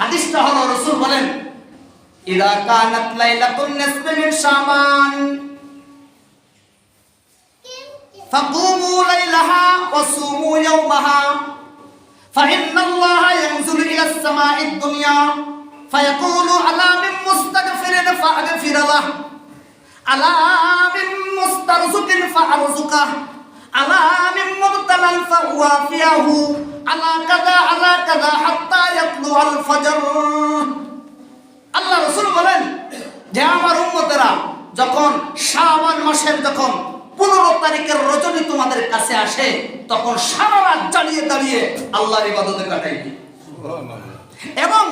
হাদিসটা হলো রাসূল বলেন ইদা কানাত লাইলাতুন নিসফি মিন শাবান فقوموا ليلها وصوموا يومها فإن الله ينزل إلى السماء الدنيا فيقول على من مستغفر فأغفر له على من مسترزق فأرزقه على من مبتلى فأوافيه আলা কাদা আলা কাদা হাত্তা ইয়াতলু আল আল্লাহ রসুল বলেন যে আমার উম্মতেরা যখন শাবান মাসের যখন পনেরো তারিখের রজনী তোমাদের কাছে আসে তখন সারা রাত জ্বালিয়ে দাঁড়িয়ে আল্লাহর ইবাদতে কাটাই এবং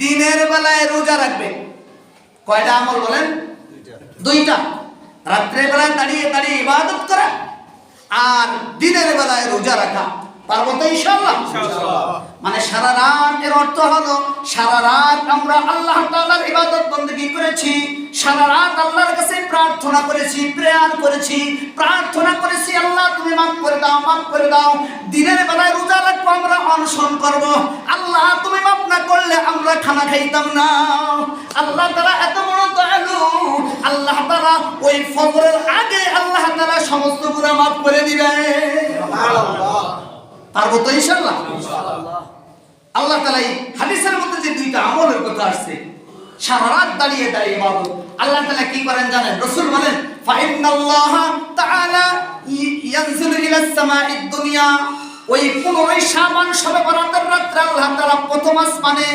দিনের বেলায় রোজা রাখবে। কয়টা আমল বলেন? দুইটা। রাত্রে বেলায় দাঁড়িয়ে দাঁড়িয়ে ইবাদত করা আর দিনের বেলায় রোজা রাখা। মানে আল্লাহ তুমি মাফ অনশন করব। আল্লাহ তুমি মাফ না করলে আমরা খানা খাইতাম না। আল্লাহ তারা এত বড় দয়ালু। আল্লাহ তারা ওই ফজরের আগে আল্লাহ তারা সমস্ত গুণা মাফ করে দিবে পারব তো ইনশাআল্লাহ। আল্লাহ তাআলা এই হাদিসের মধ্যে যে দুইটা আমলের কথা আসছে আল্লাহ আল্লাহ প্রথম আসমানে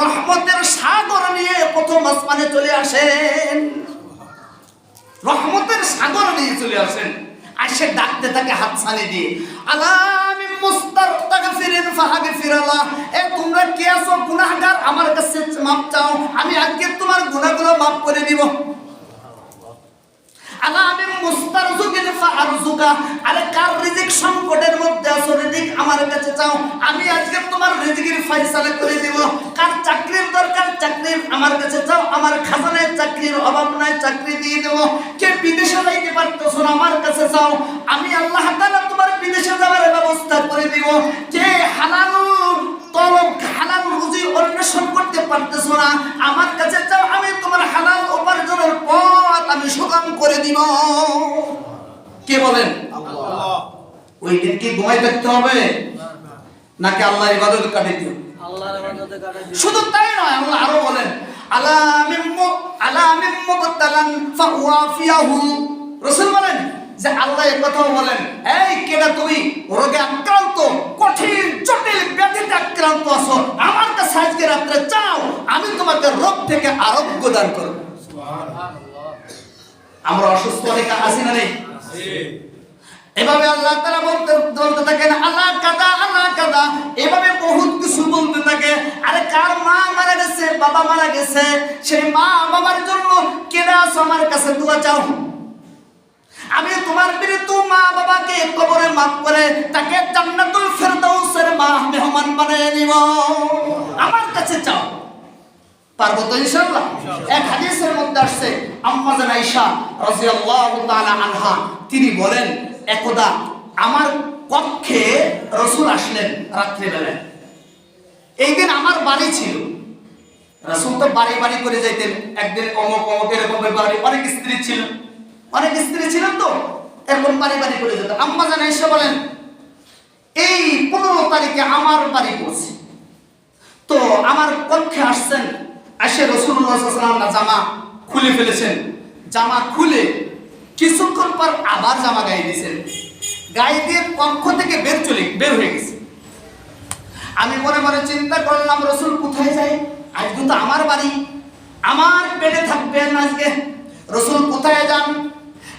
রহমতের সাগর নিয়ে প্রথম আসমানে চলে আসেন। রহমতের সাগর নিয়ে চলে আসেন। আসে ডাকতে থাকে হাত দিয়ে আলামি মুস্তার তাগফিরিন ফাগফিরাল্লাহ এ, তোমরা কে আছো? গুনাহগার? আমার কাছে মাপ চাও। আমি আজকে তোমার গুনাহগুলো মাফ করে দিব। আলামি মুস্তারজুকিন ফারজুকা আরে, কার আছো? রিজিক আমার কাছে চাও। আমি আজকে তোমার রিজিকের ফয়সালা দিব। কার চাকরির দরকার? চাকরির আমার কাছে চাও। আমার খাজানায় চাকরির অভাব নাই, চাকরি দিয়ে দেব। কে বিদেশে যাইতে পারতেছো না কাছে চাও। আমি আল্লাহ বিদেশে যাওয়ার ব্যবস্থা করে দিব। কে হালাল তলব হালাল রুজি অন্বেষণ করতে পারতেছো না আমার কাছে চাও আমি তোমার হালাল উপার্জনের পথ আমি সুগম করে দিব। কে বলেন? ওই দিন কি ঘুমাই থাকতে হবে? নাকি আল্লাহ ইবাদত কাটাইতে। শুধু তাই নয় আল্লাহ আরও বলেন আলামিম আলামিম মুবতালান ফাওয়াফিয়াহু রাসূল বলেন যে আল্লাহ কথাও বলেন, এই কেডা তুমি? রোগে আক্রান্ত, কঠিন, জটিল ব্যাধিতে আক্রান্ত আছো। আমার কাছে আজকে রাত্রে চাও, আমি তোমাকে রোগ থেকে আরোগ্য দান করব। আমরা অসুস্থ অনেকে আছি না নেই? এভাবে আল্লাহ তারা বলতে বলতে থাকেন, আল্লাহ কাদা আল্লাহ কাদা। এভাবে বহুত কিছু বলতে থাকে, আরে কার মা মারা গেছে, বাবা মারা গেছে, সেই মা বাবার জন্য আছো? আমার কাছে দোয়া চাও। আমি তোমার বিরুদ্ধে মা বাবাকে কবরে মাফ করে তাকে জান্নাতুল ফেরদাউসের মা মেহমান বানিয়ে নিব আমার কাছে চাও পারব তো ইনশাআল্লাহ? এক হাদিসের মধ্যে আসছে, আম্মা জান আয়েশা রাদিয়াল্লাহু তাআলা আনহা, তিনি বলেন, একদা আমার কক্ষে রসুল আসলেন রাত্রিবেলায়। এই দিন আমার বাড়ি ছিল। রসুল তো বাড়ি বাড়ি করে যাইতেন। একদিন অমক অমক এরকম বাড়ি অনেক স্ত্রী ছিল। অনেক স্ত্রী ছিলেন তো এরকম বাড়ি বাড়ি করে যেত। আম্মা জান আয়েশা বলেন, এই পনেরো তারিখে আমার বাড়ি পড়ছে। তো আমার কক্ষে আসছেন আসে রসুল্লাহ সাল্লাম জামা খুলে ফেলেছেন? জামা খুলে কিছুক্ষণ পর আবার জামা গায়ে দিয়েছেন। গায়ে দিয়ে কক্ষ থেকে বের চলে, বের হয়ে গেছে। আমি মনে মনে চিন্তা করলাম, রসুল কোথায় যাই আজকে তো আমার বাড়ি। আমার পেটে থাকবেন আজকে। রসুল কোথায় যান?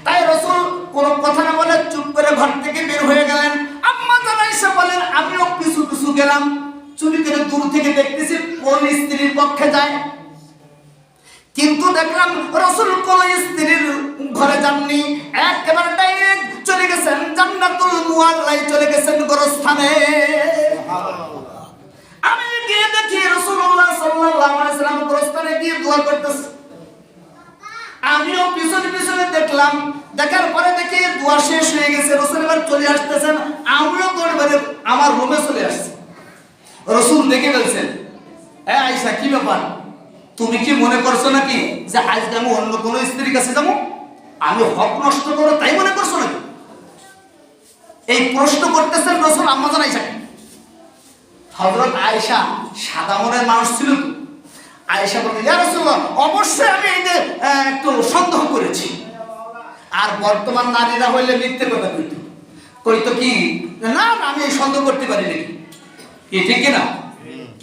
তাই রসুল কোনো কথা না বলে চুপ করে ঘর থেকে বের হয়ে গেলেন। আম্মা জানাইসা বলেন, আমিও পিছু পিছু গেলাম। চুরি করে দূর থেকে দেখতেছি কোন স্ত্রীর পক্ষে যায়। কিন্তু দেখলাম রসুল কোন স্ত্রীর ঘরে যাননি। একেবারে ডাইরেক্ট চলে গেছেন, জান্নাতুল মুআল্লাই চলে গেছেন গোরস্থানে। আমি গিয়ে দেখি রাসূলুল্লাহ সাল্লাল্লাহু আলাইহি সাল্লাম গোরস্থানে গিয়ে দোয়া করতেছে। আমিও পিছনে পিছনে দেখলাম। দেখার পরে দেখি দোয়া শেষ হয়ে গেছে। রসুল এবার চলে আসতেছেন। আমিও দৌড়ে আমার রুমে চলে আসছি। রসুল দেখে ফেলছেন, এ আইসা কি ব্যাপার? তুমি কি মনে করছ নাকি যে আজকে আমি অন্য কোনো স্ত্রীর কাছে যাব? আমি হক নষ্ট করো, তাই মনে করছ নাকি? এই প্রশ্ন করতেছেন রসুল আম্মাজান আইসাকে হজরত আয়েশা সাদা মনের মানুষ ছিল তো। আয়েশা বলতে ইয়া রাসূলুল্লাহ, অবশ্যই আমি যে একটু সন্দেহ করেছি। আর বর্তমান নারীরা হইলে মিথ্যে কথা কইতো। কইতো কি না আমি এই সন্দেহ করতে পারি নাকি? কি, ঠিক কি না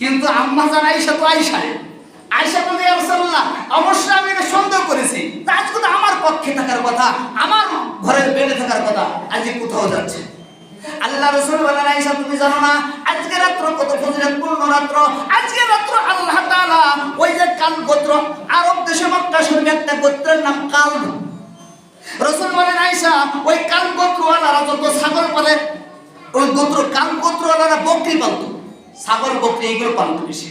কিন্তু আম্মা জান আয়েশা তো আয়েশা আয়েশা বলতে ইয়া রাসূলুল্লাহ, অবশ্যই আমি এটা সন্দেহ করেছি। আজকে তো আমার পক্ষে থাকার কথা, আমার ঘরের বেড়ে থাকার কথা, আজকে কোথাও যাচ্ছে? আল্লাহ রসুল বলেন, আয়েশা, তুমি জানো না, আজকে রাত্র কত ফজিলতপূর্ণ রাত্র? আজকে রাত্র আল্লাহ তাআলা ওই যে কাল গোত্র, আরব দেশে মক্কা শরীফে একটা গোত্রের নাম কাল। রসুল বলেন, আয়েশা, ওই কাল গোত্রওয়ালারা যত ছাগল পালে, ওই গোত্র, কাল গোত্রওয়ালারা বকরি পালতো। ছাগল, বকরি, এগুলো পালতো বেশি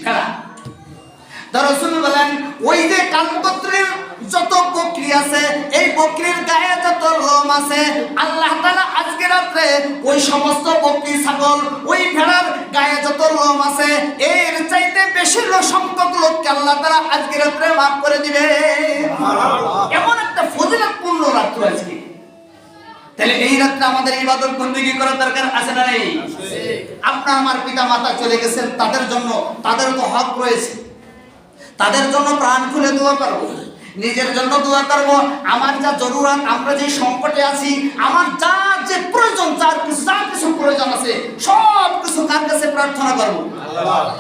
তো রসুল বলেন, ওই যে কালগোত্রের যত বকরি আছে এই বকরির গায়ে যত লোম আছে আল্লাহ তাআলা আজকে রাত্রে ওই সমস্ত বকরি ছাগল ওই ভেড়ার গায়ে যত লোম আছে এর চাইতে বেশি লোক সংখ্যক লোককে আল্লাহ তালা আজকে রাত্রে মাফ করে দিবে। এমন একটা ফজিলতপূর্ণ রাত্র আজকে। তাহলে এই রাত্রে আমাদের ইবাদত বন্দেগী করার দরকার আছে না নেই? আপনার আমার পিতা মাতা চলে গেছেন তাদের জন্য তাদের তো হক রয়েছে। তাদের জন্য প্রাণ খুলে দোয়া করব নিজের জন্য দোয়া করব। আমার যা জরুরত আমরা যে সংকটে আছি আমার যা যে প্রয়োজন যার কিছু যা কিছু প্রয়োজন আছে সব কিছু কার কাছে প্রার্থনা করব?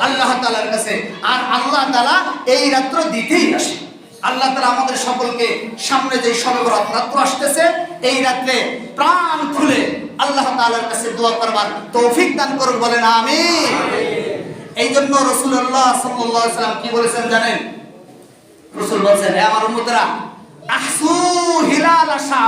আল্লাহ তালার কাছে। আর আল্লাহ তালা এই রাত্র দিতেই আসে। আল্লাহ তালা আমাদের সকলকে সামনে যে সর্বরাত রাত্র আসতেছে এই রাত্রে প্রাণ খুলে আল্লাহ তাআলার কাছে দোয়া করবার তৌফিক দান করুন বলেন আমি এই জন্য রসুল্লাহ সাল্লাম কি বলেছেন জানেন? রসুল বলছেন আমার মুদ্রা আহসু হিলাল আশা